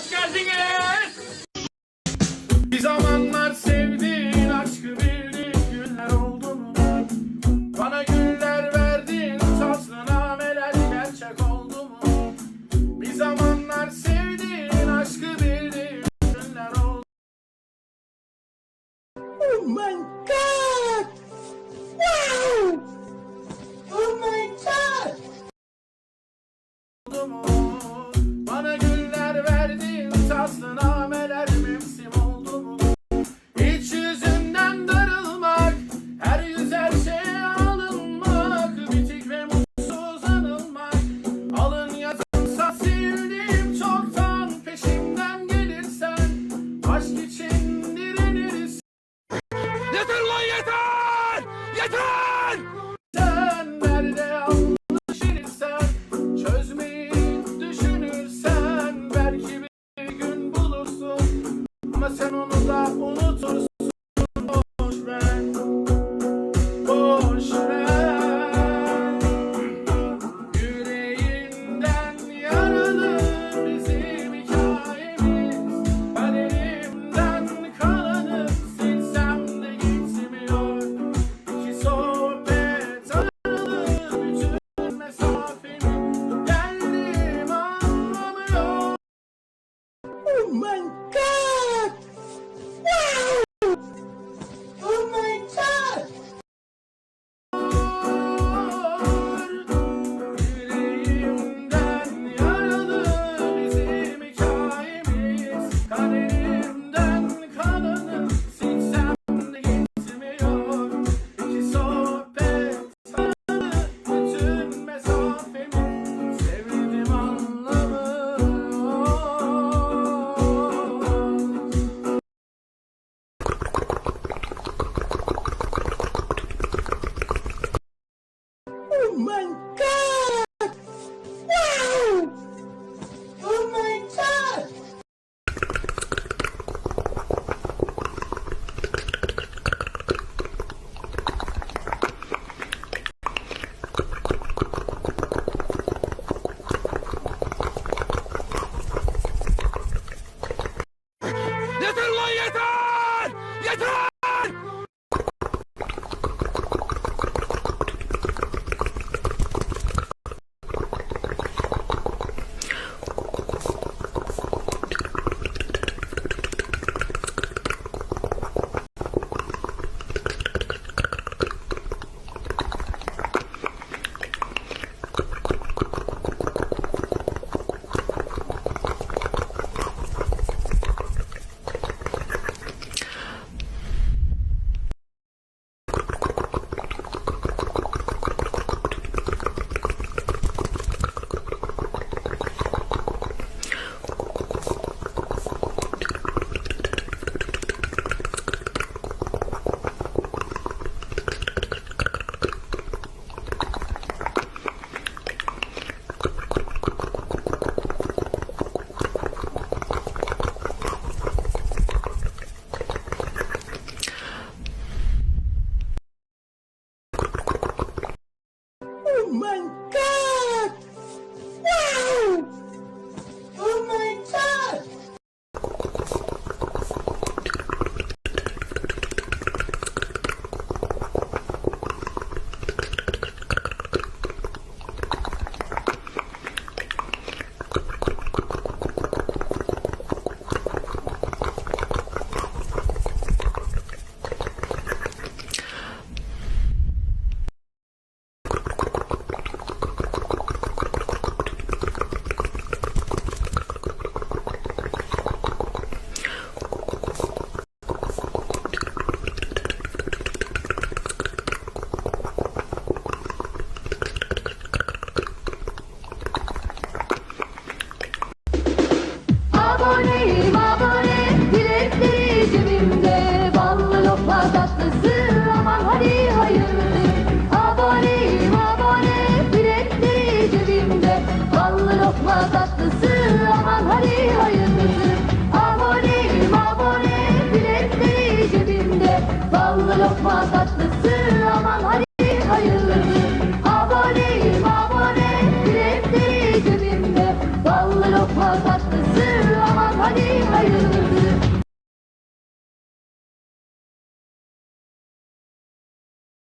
suas casinhas! Aslına Yeter lan yeter. Yeter. God! lokma tatlısı aman hadi hayırlısı Aboneyim abone, biletleri cebimde. Ballı lokma